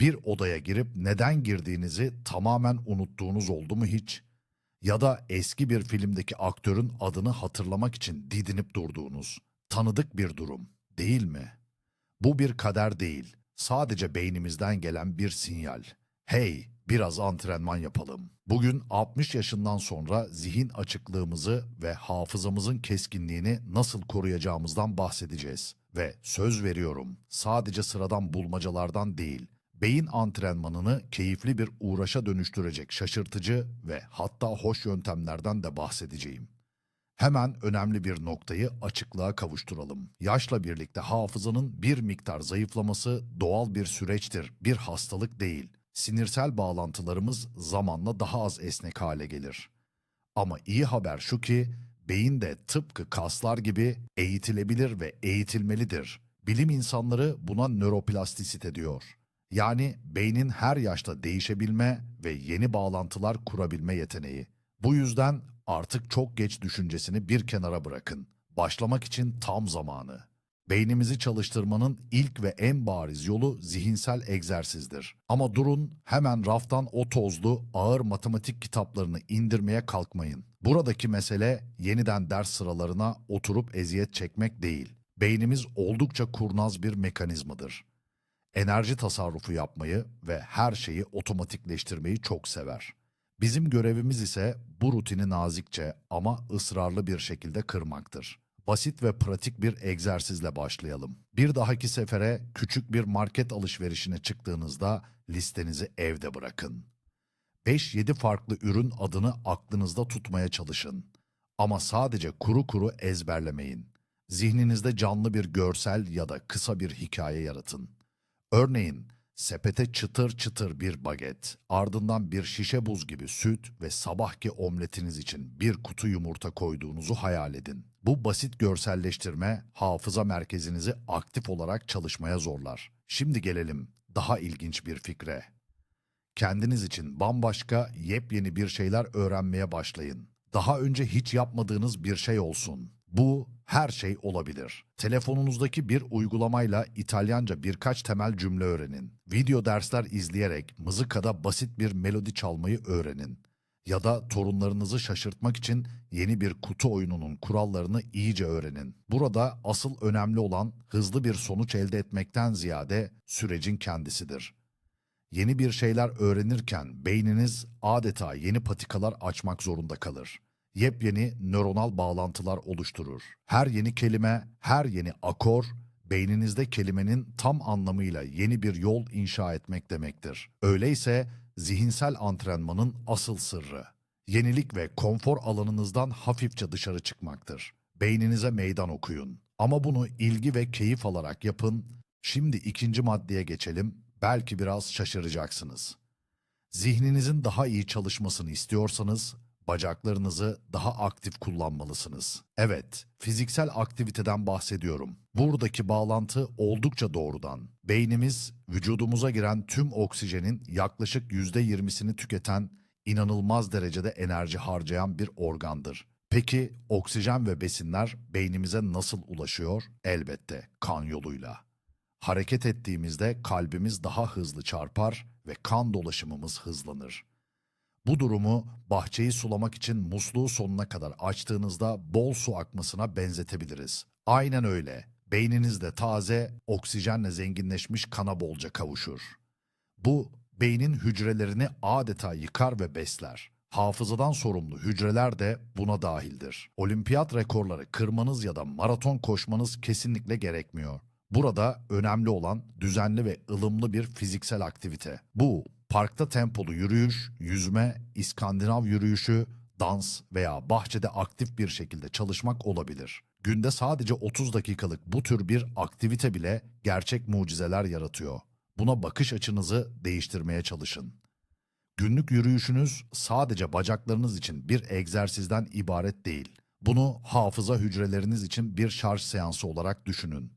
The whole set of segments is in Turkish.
Bir odaya girip neden girdiğinizi tamamen unuttuğunuz oldu mu hiç? Ya da eski bir filmdeki aktörün adını hatırlamak için didinip durduğunuz, tanıdık bir durum, değil mi? Bu bir kader değil, sadece beynimizden gelen bir sinyal. Hey, biraz antrenman yapalım. Bugün 60 yaşından sonra zihin açıklığımızı ve hafızamızın keskinliğini nasıl koruyacağımızdan bahsedeceğiz. Ve söz veriyorum, sadece sıradan bulmacalardan değil, beyin antrenmanını keyifli bir uğraşa dönüştürecek şaşırtıcı ve hatta hoş yöntemlerden de bahsedeceğim. Hemen önemli bir noktayı açıklığa kavuşturalım. Yaşla birlikte hafızanın bir miktar zayıflaması doğal bir süreçtir, bir hastalık değil. Sinirsel bağlantılarımız zamanla daha az esnek hale gelir. Ama iyi haber şu ki beyin de tıpkı kaslar gibi eğitilebilir ve eğitilmelidir. Bilim insanları buna nöroplastisite diyor. Yani beynin her yaşta değişebilme ve yeni bağlantılar kurabilme yeteneği. Bu yüzden artık çok geç düşüncesini bir kenara bırakın. Başlamak için tam zamanı. Beynimizi çalıştırmanın ilk ve en bariz yolu zihinsel egzersizdir. Ama durun, hemen raftan o tozlu, ağır matematik kitaplarını indirmeye kalkmayın. Buradaki mesele yeniden ders sıralarına oturup eziyet çekmek değil. Beynimiz oldukça kurnaz bir mekanizmadır. Enerji tasarrufu yapmayı ve her şeyi otomatikleştirmeyi çok sever. Bizim görevimiz ise bu rutini nazikçe ama ısrarlı bir şekilde kırmaktır. Basit ve pratik bir egzersizle başlayalım. Bir dahaki sefere küçük bir market alışverişine çıktığınızda listenizi evde bırakın. 5-7 farklı ürün adını aklınızda tutmaya çalışın. Ama sadece kuru kuru ezberlemeyin. Zihninizde canlı bir görsel ya da kısa bir hikaye yaratın. Örneğin sepete çıtır çıtır bir baget, ardından bir şişe buz gibi süt ve sabahki omletiniz için bir kutu yumurta koyduğunuzu hayal edin. Bu basit görselleştirme hafıza merkezinizi aktif olarak çalışmaya zorlar. Şimdi gelelim daha ilginç bir fikre. Kendiniz için bambaşka, yepyeni bir şeyler öğrenmeye başlayın. Daha önce hiç yapmadığınız bir şey olsun. Bu her şey olabilir. Telefonunuzdaki bir uygulamayla İtalyanca birkaç temel cümle öğrenin. Video dersler izleyerek mızıkada basit bir melodi çalmayı öğrenin. Ya da torunlarınızı şaşırtmak için yeni bir kutu oyununun kurallarını iyice öğrenin. Burada asıl önemli olan hızlı bir sonuç elde etmekten ziyade sürecin kendisidir. Yeni bir şeyler öğrenirken beyniniz adeta yeni patikalar açmak zorunda kalır. Yepyeni nöronal bağlantılar oluşturur. Her yeni kelime, her yeni akor beyninizde kelimenin tam anlamıyla yeni bir yol inşa etmek demektir. Öyleyse zihinsel antrenmanın asıl sırrı yenilik ve konfor alanınızdan hafifçe dışarı çıkmaktır. Beyninize meydan okuyun. Ama bunu ilgi ve keyif alarak yapın. Şimdi ikinci maddeye geçelim. Belki biraz şaşıracaksınız. Zihninizin daha iyi çalışmasını istiyorsanız bacaklarınızı daha aktif kullanmalısınız. Evet, fiziksel aktiviteden bahsediyorum. Buradaki bağlantı oldukça doğrudan. Beynimiz vücudumuza giren tüm oksijenin yaklaşık %20'sini tüketen inanılmaz derecede enerji harcayan bir organdır. Peki oksijen ve besinler beynimize nasıl ulaşıyor? Elbette kan yoluyla. Hareket ettiğimizde kalbimiz daha hızlı çarpar ve kan dolaşımımız hızlanır. Bu durumu bahçeyi sulamak için musluğu sonuna kadar açtığınızda bol su akmasına benzetebiliriz. Aynen öyle. Beyniniz de taze, oksijenle zenginleşmiş kana bolca kavuşur. Bu beynin hücrelerini adeta yıkar ve besler. Hafızadan sorumlu hücreler de buna dahildir. Olimpiyat rekorları kırmanız ya da maraton koşmanız kesinlikle gerekmiyor. Burada önemli olan düzenli ve ılımlı bir fiziksel aktivite. Bu parkta tempolu yürüyüş, yüzme, İskandinav yürüyüşü, dans veya bahçede aktif bir şekilde çalışmak olabilir. Günde sadece 30 dakikalık bu tür bir aktivite bile gerçek mucizeler yaratıyor. Buna bakış açınızı değiştirmeye çalışın. Günlük yürüyüşünüz sadece bacaklarınız için bir egzersizden ibaret değil. Bunu hafıza hücreleriniz için bir şarj seansı olarak düşünün.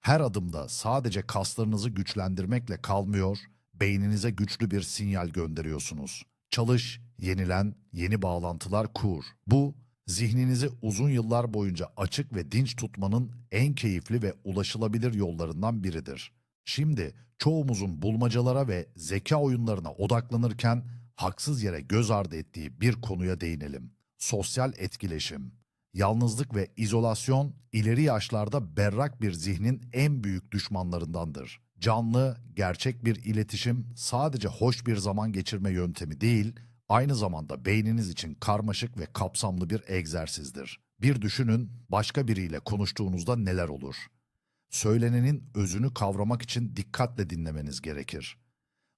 Her adımda sadece kaslarınızı güçlendirmekle kalmıyor, beyninize güçlü bir sinyal gönderiyorsunuz. Çalış, yenilen, yeni bağlantılar kur. Bu, zihninizi uzun yıllar boyunca açık ve dinç tutmanın en keyifli ve ulaşılabilir yollarından biridir. Şimdi çoğumuzun bulmacalara ve zeka oyunlarına odaklanırken haksız yere göz ardı ettiği bir konuya değinelim. Sosyal etkileşim. Yalnızlık ve izolasyon ileri yaşlarda berrak bir zihnin en büyük düşmanlarındandır. Canlı, gerçek bir iletişim sadece hoş bir zaman geçirme yöntemi değil, aynı zamanda beyniniz için karmaşık ve kapsamlı bir egzersizdir. Bir düşünün, başka biriyle konuştuğunuzda neler olur? Söylenenin özünü kavramak için dikkatle dinlemeniz gerekir.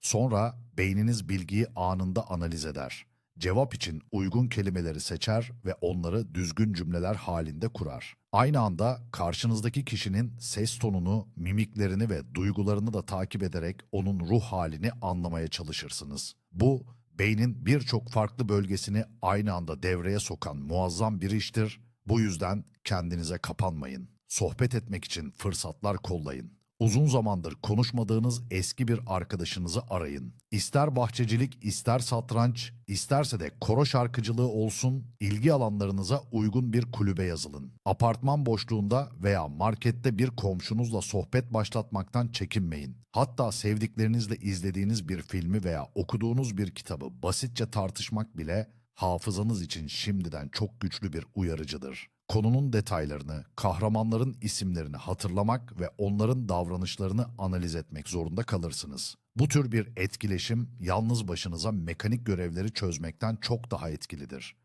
Sonra beyniniz bilgiyi anında analiz eder. Cevap için uygun kelimeleri seçer ve onları düzgün cümleler halinde kurar. Aynı anda karşınızdaki kişinin ses tonunu, mimiklerini ve duygularını da takip ederek onun ruh halini anlamaya çalışırsınız. Bu beynin birçok farklı bölgesini aynı anda devreye sokan muazzam bir iştir. Bu yüzden kendinize kapanmayın. Sohbet etmek için fırsatlar kollayın. Uzun zamandır konuşmadığınız eski bir arkadaşınızı arayın. İster bahçecilik, ister satranç, isterse de koro şarkıcılığı olsun, ilgi alanlarınıza uygun bir kulübe yazılın. Apartman boşluğunda veya markette bir komşunuzla sohbet başlatmaktan çekinmeyin. Hatta sevdiklerinizle izlediğiniz bir filmi veya okuduğunuz bir kitabı basitçe tartışmak bile hafızanız için şimdiden çok güçlü bir uyarıcıdır. Konunun detaylarını, kahramanların isimlerini hatırlamak ve onların davranışlarını analiz etmek zorunda kalırsınız. Bu tür bir etkileşim yalnız başınıza mekanik görevleri çözmekten çok daha etkilidir.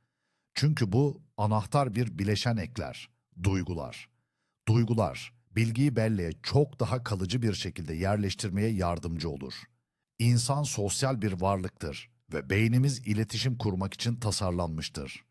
Çünkü bu anahtar bir bileşen ekler, duygular. Duygular, bilgiyi belleğe çok daha kalıcı bir şekilde yerleştirmeye yardımcı olur. İnsan sosyal bir varlıktır ve beynimiz iletişim kurmak için tasarlanmıştır.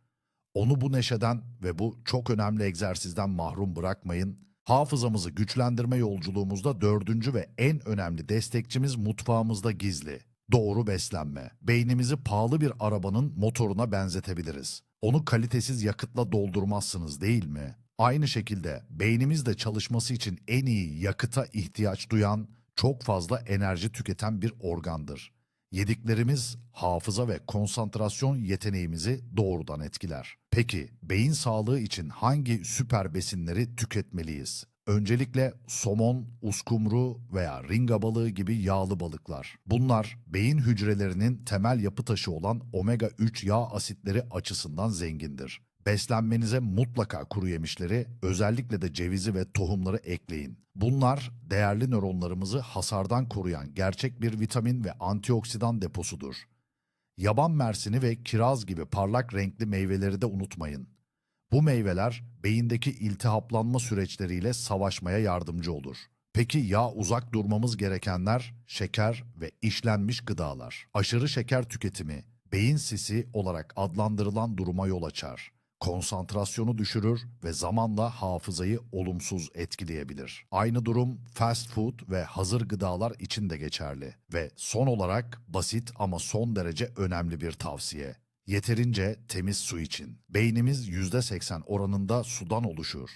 Onu bu neşeden ve bu çok önemli egzersizden mahrum bırakmayın. Hafızamızı güçlendirme yolculuğumuzda dördüncü ve en önemli destekçimiz mutfağımızda gizli. Doğru beslenme. Beynimizi pahalı bir arabanın motoruna benzetebiliriz. Onu kalitesiz yakıtla doldurmazsınız değil mi? Aynı şekilde beynimiz de çalışması için en iyi yakıta ihtiyaç duyan, çok fazla enerji tüketen bir organdır. Yediklerimiz hafıza ve konsantrasyon yeteneğimizi doğrudan etkiler. Peki beyin sağlığı için hangi süper besinleri tüketmeliyiz? Öncelikle somon, uskumru veya ringa balığı gibi yağlı balıklar. Bunlar beyin hücrelerinin temel yapı taşı olan omega 3 yağ asitleri açısından zengindir. Beslenmenize mutlaka kuru yemişleri, özellikle de cevizi ve tohumları ekleyin. Bunlar değerli nöronlarımızı hasardan koruyan gerçek bir vitamin ve antioksidan deposudur. Yaban mersini ve kiraz gibi parlak renkli meyveleri de unutmayın. Bu meyveler beyindeki iltihaplanma süreçleriyle savaşmaya yardımcı olur. Peki ya uzak durmamız gerekenler şeker ve işlenmiş gıdalar. Aşırı şeker tüketimi beyin sisi olarak adlandırılan duruma yol açar konsantrasyonu düşürür ve zamanla hafızayı olumsuz etkileyebilir. Aynı durum fast food ve hazır gıdalar için de geçerli. Ve son olarak basit ama son derece önemli bir tavsiye. Yeterince temiz su için. Beynimiz %80 oranında sudan oluşur.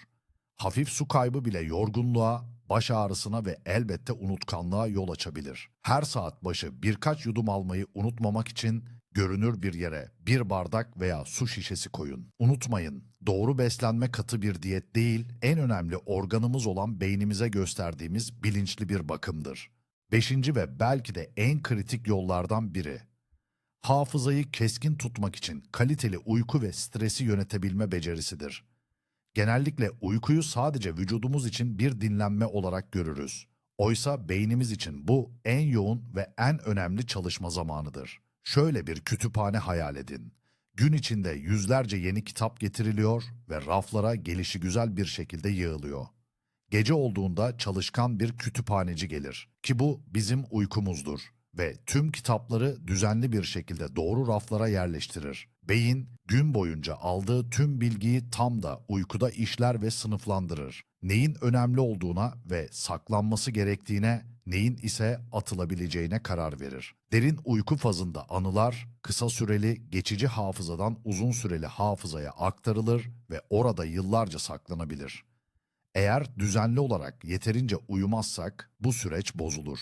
Hafif su kaybı bile yorgunluğa, baş ağrısına ve elbette unutkanlığa yol açabilir. Her saat başı birkaç yudum almayı unutmamak için görünür bir yere bir bardak veya su şişesi koyun. Unutmayın, doğru beslenme katı bir diyet değil, en önemli organımız olan beynimize gösterdiğimiz bilinçli bir bakımdır. Beşinci ve belki de en kritik yollardan biri. Hafızayı keskin tutmak için kaliteli uyku ve stresi yönetebilme becerisidir. Genellikle uykuyu sadece vücudumuz için bir dinlenme olarak görürüz. Oysa beynimiz için bu en yoğun ve en önemli çalışma zamanıdır. Şöyle bir kütüphane hayal edin. Gün içinde yüzlerce yeni kitap getiriliyor ve raflara gelişi güzel bir şekilde yığılıyor. Gece olduğunda çalışkan bir kütüphaneci gelir ki bu bizim uykumuzdur ve tüm kitapları düzenli bir şekilde doğru raflara yerleştirir. Beyin gün boyunca aldığı tüm bilgiyi tam da uykuda işler ve sınıflandırır. Neyin önemli olduğuna ve saklanması gerektiğine, neyin ise atılabileceğine karar verir. Derin uyku fazında anılar kısa süreli geçici hafızadan uzun süreli hafızaya aktarılır ve orada yıllarca saklanabilir. Eğer düzenli olarak yeterince uyumazsak bu süreç bozulur.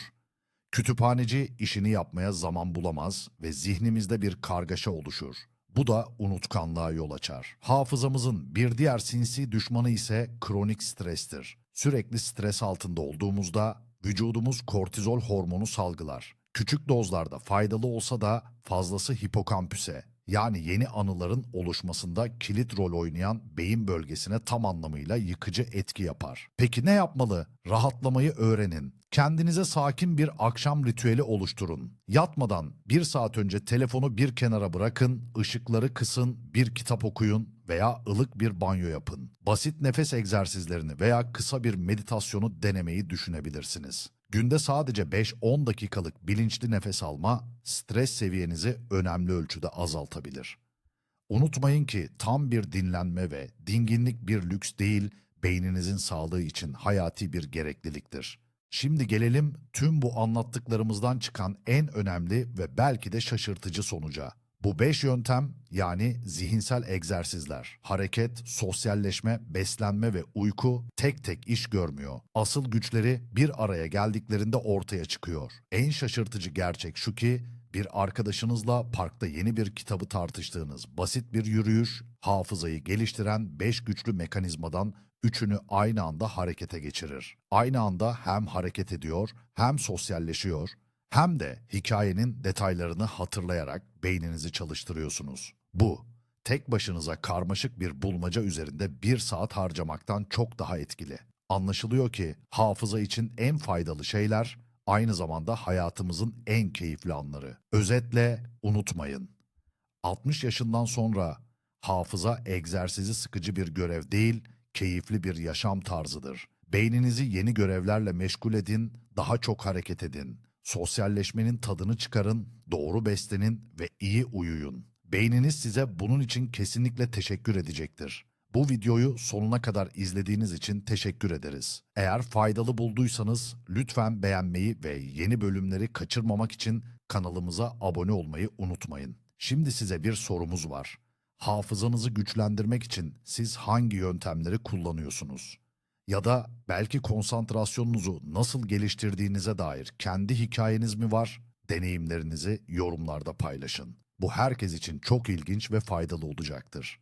Kütüphaneci işini yapmaya zaman bulamaz ve zihnimizde bir kargaşa oluşur. Bu da unutkanlığa yol açar. Hafızamızın bir diğer sinsi düşmanı ise kronik strestir. Sürekli stres altında olduğumuzda Vücudumuz kortizol hormonu salgılar. Küçük dozlarda faydalı olsa da fazlası hipokampüse yani yeni anıların oluşmasında kilit rol oynayan beyin bölgesine tam anlamıyla yıkıcı etki yapar. Peki ne yapmalı? Rahatlamayı öğrenin. Kendinize sakin bir akşam ritüeli oluşturun. Yatmadan bir saat önce telefonu bir kenara bırakın, ışıkları kısın, bir kitap okuyun veya ılık bir banyo yapın. Basit nefes egzersizlerini veya kısa bir meditasyonu denemeyi düşünebilirsiniz. Günde sadece 5-10 dakikalık bilinçli nefes alma, stres seviyenizi önemli ölçüde azaltabilir. Unutmayın ki tam bir dinlenme ve dinginlik bir lüks değil, beyninizin sağlığı için hayati bir gerekliliktir. Şimdi gelelim tüm bu anlattıklarımızdan çıkan en önemli ve belki de şaşırtıcı sonuca. Bu beş yöntem yani zihinsel egzersizler, hareket, sosyalleşme, beslenme ve uyku tek tek iş görmüyor. Asıl güçleri bir araya geldiklerinde ortaya çıkıyor. En şaşırtıcı gerçek şu ki bir arkadaşınızla parkta yeni bir kitabı tartıştığınız basit bir yürüyüş, hafızayı geliştiren 5 güçlü mekanizmadan üçünü aynı anda harekete geçirir. Aynı anda hem hareket ediyor, hem sosyalleşiyor, hem de hikayenin detaylarını hatırlayarak beyninizi çalıştırıyorsunuz. Bu, tek başınıza karmaşık bir bulmaca üzerinde bir saat harcamaktan çok daha etkili. Anlaşılıyor ki hafıza için en faydalı şeyler aynı zamanda hayatımızın en keyifli anları. Özetle unutmayın. 60 yaşından sonra hafıza egzersizi sıkıcı bir görev değil, keyifli bir yaşam tarzıdır. Beyninizi yeni görevlerle meşgul edin, daha çok hareket edin. Sosyalleşmenin tadını çıkarın, doğru beslenin ve iyi uyuyun. Beyniniz size bunun için kesinlikle teşekkür edecektir. Bu videoyu sonuna kadar izlediğiniz için teşekkür ederiz. Eğer faydalı bulduysanız lütfen beğenmeyi ve yeni bölümleri kaçırmamak için kanalımıza abone olmayı unutmayın. Şimdi size bir sorumuz var. Hafızanızı güçlendirmek için siz hangi yöntemleri kullanıyorsunuz? Ya da belki konsantrasyonunuzu nasıl geliştirdiğinize dair kendi hikayeniz mi var? Deneyimlerinizi yorumlarda paylaşın. Bu herkes için çok ilginç ve faydalı olacaktır.